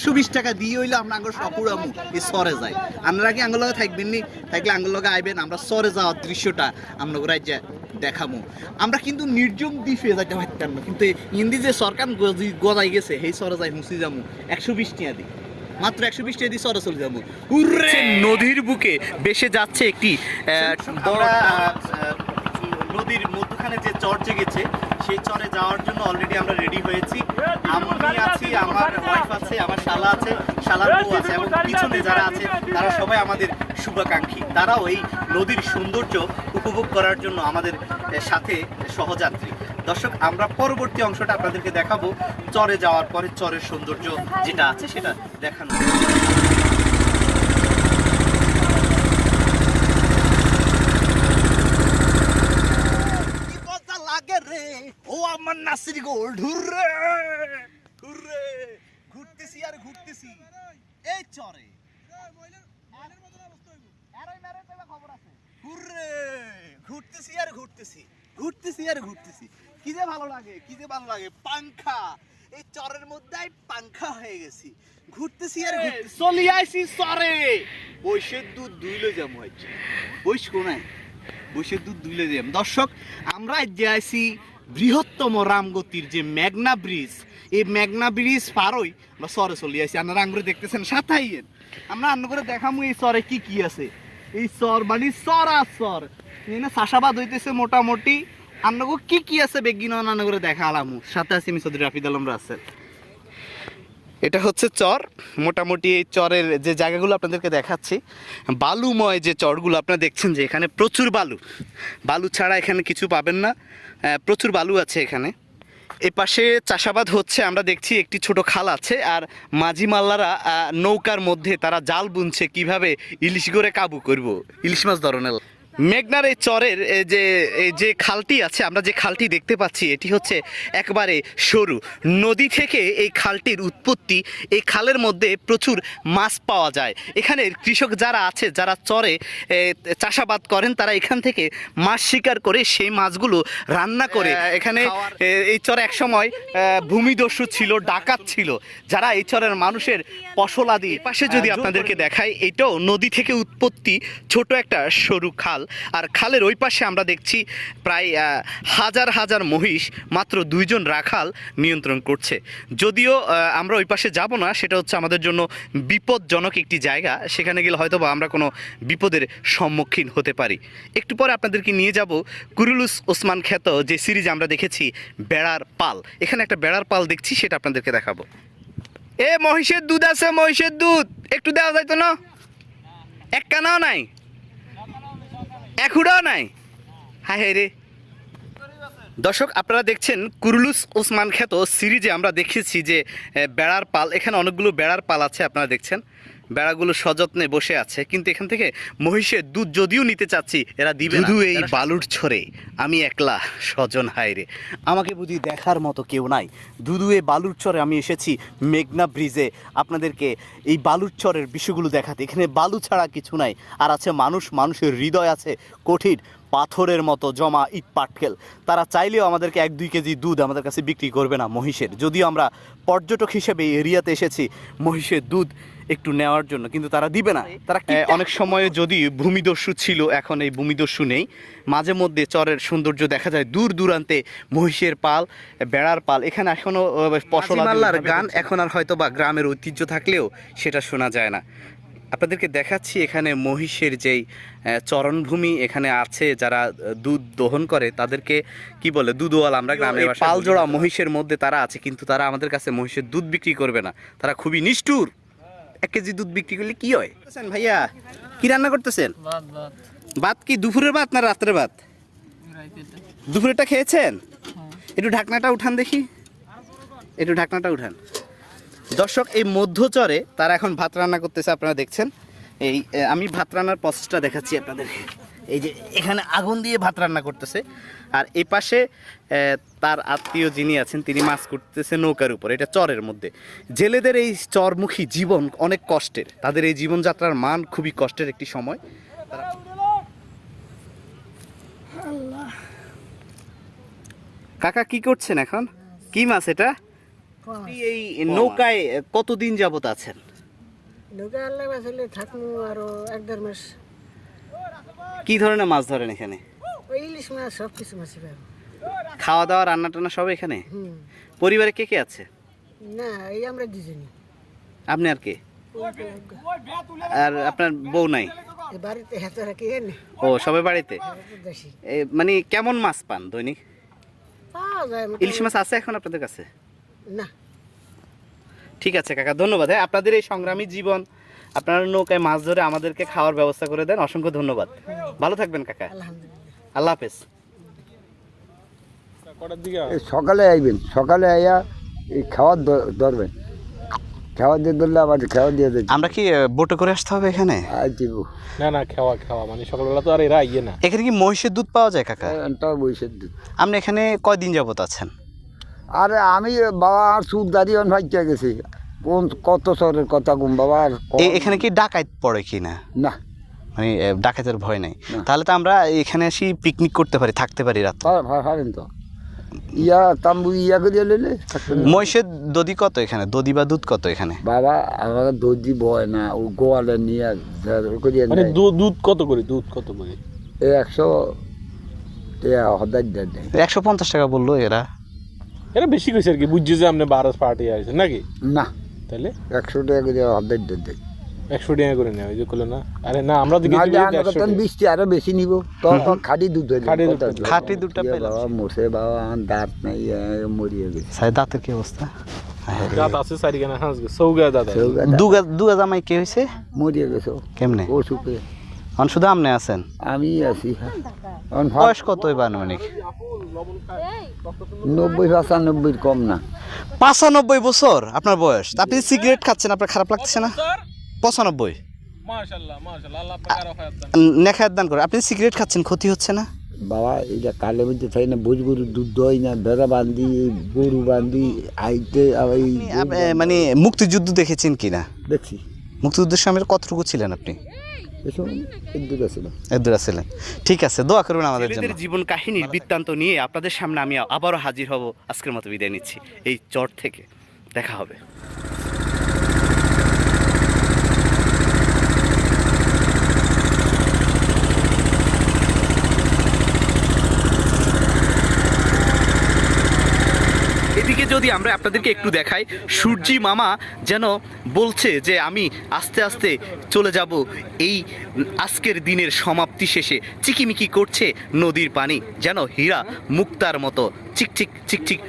একশো বিশ টাকা দিয়ে হইলে আমরা আঙ্গুর সপুরামু এই সরে যাই আপনারা কি আঙ্গুর লগে থাকবেন নি থাকলে আঙ্গুর লগে আইবেন আমরা সরে যাওয়ার দৃশ্যটা আমরা রাজ্যে দেখামু। আমরা কিন্তু নির্জম দ্বীপে যাইতে পারতাম না কিন্তু হিন্দি যে সরকার গজি- গজাই গেছে সেই সরে যাই মুসি যামু। একশো বিশ টাকা দিই মাত্র একশো বিশ টাকা দিয়ে সরে চলে যাব উর্রে! নদীর বুকে বেসে যাচ্ছে একটি বড় নদীর মধ্যখানে যে চর জেগেছে, সেই চরে যাওয়ার জন্য অলরেডি আমরা রেডি হয়েছি। আমি আছি, আমার ওয়াইফ আছে, আমার শালা আছে, শালার বউ আছে এবং পিছনে যারা আছে, তারা সবাই আমাদের শুভাকাঙ্ক্ষী। তারাও এই নদীর সৌন্দর্য উপভোগ করার জন্য আমাদের সাথে সহযাত্রী। দর্শক, আমরা পরবর্তী অংশটা আপনাদেরকে দেখাবো। চরে যাওয়ার পরে চরের সৌন্দর্য যেটা আছে সেটা দেখানো কি মজা লাগে রে ও আমার নাসির গোল্ড হুররে! হুররে! ঘুরতেছি আর ঘুরতেছি। এই চরে। ঘুরতেছি আর ঘুরতেছি। ঘুরতেছি আর ঘুরতেছি। কি যে ভালো লাগে কি যে ভালো লাগে। পাংখা। এই চরের মধ্যে পাংখা হয়ে গেছি। ঘুরতেছি আর। চলি আইছি চরে। বৈশের দুধ দুইলে যাম হচ্ছে বৈশ কোনায়? বৈশের দুধ দুইলে যাম দর্শক আমরা যে আইছি বৃহত্তম রামগতির যে ম্যাগনা ব্রিজ, এই ম্যাগনা ব্রিজ পারই আমরা সরে চলে আসি আপনারা আঙ্গুরে দেখতেছেন সাথাইয়েন আমরা আন্ন করে দেখামু এই সরে কি কি আছে। এই সর মানে সর আর সর এখানে চাষাবাদ হইতেছে মোটামুটি। আপনাকে কি কি আছে বেগিন আন্ন করে দেখা আলামু সাথে আছি আমি চৌধুরী রাফিদ আলম রাসেল। এটা হচ্ছে চর। মোটামুটি এই চরের যে জায়গাগুলো আপনাদেরকে দেখাচ্ছি, বালুময় যে চরগুলো আপনারা দেখছেন যে এখানে প্রচুর বালু। বালু ছাড়া এখানে কিছু পাবেন না। প্রচুর বালু আছে এখানে। এ পাশে চাষাবাদ হচ্ছে, আমরা দেখছি একটি ছোট খাল আছে, আর মাঝি মাল্লারা নৌকার মধ্যে তারা জাল বুনছে কীভাবে ইলিশ করে কাবু করব। ইলিশ মাছ ধরনের। মেঘনার এই চরের যে এই যে খালটি আছে আমরা যে খালটি দেখতে পাচ্ছি এটি হচ্ছে একবারে সরু। নদী থেকে এই খালটির উৎপত্তি এই খালের মধ্যে প্রচুর মাছ পাওয়া যায়। এখানে কৃষক যারা আছে যারা চরে চাষাবাদ করেন তারা এখান থেকে মাছ শিকার করে সেই মাছগুলো রান্না করে। এখানে এই চরে একসময় ভূমিদস্যু ছিল ডাকাত ছিল। যারা এই চরের মানুষের ফসলাদি পাশে যদি আপনাদেরকে দেখাই এটাও নদী থেকে উৎপত্তি ছোট একটা সরু খাল। আর খালের ওই পাশে আমরা দেখছি প্রায় হাজার হাজার মহিষ মাত্র দুইজন রাখাল নিয়ন্ত্রণ করছে। যদিও আমরা ওই পাশে যাব না, সেটা হচ্ছে আমাদের জন্য বিপদজনক একটি জায়গা। সেখানে গেলে হয়তো বা আমরা কোনো বিপদের সম্মুখীন হতে পারি। একটু পরে আপনাদেরকে নিয়ে যাব কুরুলুস ওসমান খ্যাত যে সিরিজ আমরা দেখেছি, বেড়ার পাল। এখানে একটা বেড়ার পাল দেখছি, সেটা আপনাদেরকে দেখাবো। এ মহিষের দুধ আছে, মহিষের দুধ। একটু দেওয়া যাইতো না? এক কানাও নাই? একুড়াও নাই। হায় হায় রে। দর্শক, আপনারা দেখছেন কুরুলুস ওসমান খ্যাত সিরিজে আমরা দেখেছি যে বেড়ার পাল, এখানে অনেকগুলো বেড়ার পাল আছে, আপনারা দেখছেন। বেড়াগুলো সযত্নে বসে আছে কিন্তু এখান থেকে মহিষের দুধ যদিও নিতে চাচ্ছি এরা দিবে শুধু এই বালুর ছড়ে আমি একলা স্বজন হায়রে আমাকে বুঝি দেখার মতো কেউ নাই। দুধু এই বালুর চরে আমি এসেছি মেঘনা ব্রিজে। আপনাদেরকে এই বালুর চরের বিষয়গুলো দেখাতে। এখানে বালু ছাড়া কিছু নাই। আর আছে মানুষ মানুষের হৃদয় আছে। কঠিন পাথরের মতো জমা ইট পাটকেল। তারা চাইলেও আমাদেরকে এক দুই কেজি দুধ আমাদের কাছে বিক্রি করবে না মহিষের। যদিও আমরা পর্যটক হিসেবে এই এরিয়াতে এসেছি মহিষের দুধ একটু নেওয়ার জন্য কিন্তু তারা দিবে না। তারা অনেক সময়ে যদি ভূমিদস্যু ছিল এখন এই ভূমিদস্যু নেই। মাঝে মধ্যে চরের সৌন্দর্য দেখা যায় দূর দূরান্তে মহিষের পাল বেড়ার পাল এখানে এখনও ফসল গান এখন আর হয়তো বা গ্রামের ঐতিহ্য থাকলেও সেটা শোনা যায় না। আপনাদেরকে দেখাচ্ছি এখানে মহিষের যেই চরণভূমি এখানে আছে যারা দুধ দহন করে তাদেরকে কি বলে দুধওয়াল আমরা গ্রামে পাল জোড়া মহিষের মধ্যে। তারা আছে কিন্তু তারা আমাদের কাছে মহিষের দুধ বিক্রি করবে না। তারা খুবই নিষ্ঠুর। এক কেজি দুধ বিক্রি করলে কি হয়? ভাইয়া কি রান্না করতেছেন? ভাত কি দুপুরের ভাত না রাত্রের ভাত? দুপুরেরটা খেয়েছেন? একটু ঢাকনাটা উঠান দেখি। একটু ঢাকনাটা উঠান। দর্শক এই মধ্যচরে তারা এখন ভাত রান্না করতেছে আপনারা দেখছেন। এই আমি ভাত রান্নার প্রসেসটা দেখাচ্ছি আপনাদের এই যে এখানে আগুন দিয়ে ভাত রান্না করতেছে। আর এই পাশে তার আত্মীয় যিনি আছেন তিনি মাছ করতেছে নৌকার উপর। এটা চরের মধ্যে। জেলেদের এই চরমুখী জীবন অনেক কষ্টের। তাদের এই জীবনযাত্রার মান খুবই কষ্টের একটি সময়। তারা- কাকা কি করছেন এখন? কি মাছ এটা? আপনি এই নৌকায় কতদিন যাবত আছেন? নৌকা আল্লাহ বাঁচালে থাকব আরও এক দেড় মাস। কি ধরনের মাছ ধরেন এখানে? ইলিশ মাছ সব কিছু মাছই পাবো খাওয়া দাওয়া রান্না টান্না সব এখানে? পরিবারে কে কে আছে? না এই আমরা দুজনই। আপনি আর কে? আর আপনার বউ নাই? বাড়িতে রাখি এনে ও সবাই বাড়িতে? মানে কেমন মাছ পান দৈনিক। ইলিশ মাছ আছে এখন আপনাদের কাছে? না। ঠিক আছে কাকা ধন্যবাদ। হ্যাঁ আপনাদের এই সংগ্রামী জীবন আপনারা নৌকায় মাছ ধরে আমাদেরকে খাওয়ার ব্যবস্থা করে দেন অসংখ্য ধন্যবাদ। ভালো থাকবেন কাকা। আলহামদুলিল্লাহ। আল্লাহ হাফেজ। সকালে আইবেন সকালে আইয়া এই খাওয়ার ধরবেন। খাওয়ার দিয়ে ধরলে আবার খাওয়া দিয়ে দেবেন আমরা কি বোটে করে আসতে হবে এখানে? আই দিব। না না খাওয়া খাওয়া মানে সকালবেলা তো আর এরা ইয়ে না। এখানে কি মহিষের দুধ পাওয়া যায় কাকা? বৈশের দুধ। আপনি এখানে কয়দিন যাবত আছেন? আরে আমি বাবা আর সুদ দাঁড়িয়ে ভাইকে গেছি। কোন কত সরের কথা গুম বাবা আর এ- এখানে কি ডাকাত পড়ে কি না? না। মানে ডাকাতের ভয় নাই। তাহলে তো আমরা এখানে আসি পিকনিক করতে পারি থাকতে পারি রাত। পা- পা- পারেন তো। ইয়া তাম্বু ইয়া লইলে থাকতেন না। মহিষের দধি কত এখানে? দদি বা দুধ কত এখানে? বাবা আমাকে দর্জি বয় না ও গোয়ালে নিয়ে করিয়া মানে দুধ দুধ কত করে? দুধ কত করে? এই একশো। একশো পঞ্চাশ টাকা বলল এরা। এরা বেশি কইছে আর কি বুঝছে যে আপনি বারো পার্টি আছে নাকি? না। তাহলে? একশো টাকা করে হদার দেয় দেয় একশো টাকা করে নেওয়া যে করল না? আরে না আমরা দিকে বৃষ্টি আরও বেশি নিব। তখন খাটি দুধ। খাঁটি দুধ। হইল। দুধটা বাবা মোসে বাবা দাঁত নাই মরিয়ে গেছে। সাই দাঁতের কি অবস্থা? দাঁত আছে চারিখানা হাঁস সৌগা দাদা সেও গাদা দুগা দুগা জামাই কে হয়েছে মরিয়ে গেছে কেমনে? ও শুধু আপনি আছেন? আমি আছি হ্যাঁ। বয়স কত এবার আনুমানিক নব্বই পঁচানব্বই কম না। পাঁচানব্বই বছর আপনার বয়স। তা আপনি সিগারেট খাচ্ছেন আপনার খারাপ লাগতেছে না? পঁচানব্বই? নেখায়াত দান করে আপনি সিগারেট খাচ্ছেন ক্ষতি হচ্ছে না? বাবা এইটা কালে মধ্যে থাই না ভোজ গরুর দুধ দই না ভেড়া বান্ধি গরু বান্ধি আইতে মানে মুক্তিযুদ্ধ দেখেছেন কিনা? দেখছি। মুক্তিযুদ্ধের সময় কতটুকু ছিলেন আপনি? ছিলেন ঠিক আছে দোয়া করবেন আমাদের জন্য। জীবন কাহিনীর বৃত্তান্ত নিয়ে আপনাদের সামনে আমি আবারও হাজির হব। আজকের মতো বিদায় নিচ্ছি। এই চট থেকে দেখা হবে। এদিকে যদি আমরা আপনাদেরকে একটু দেখাই, সূর্যি মামা যেন বলছে যে আমি আস্তে আস্তে চলে যাব এই আজকের দিনের সমাপ্তি শেষে। চিকিমিকি করছে নদীর পানি, যেন হীরা মুক্তার মতো, চিকচিক চিকচিক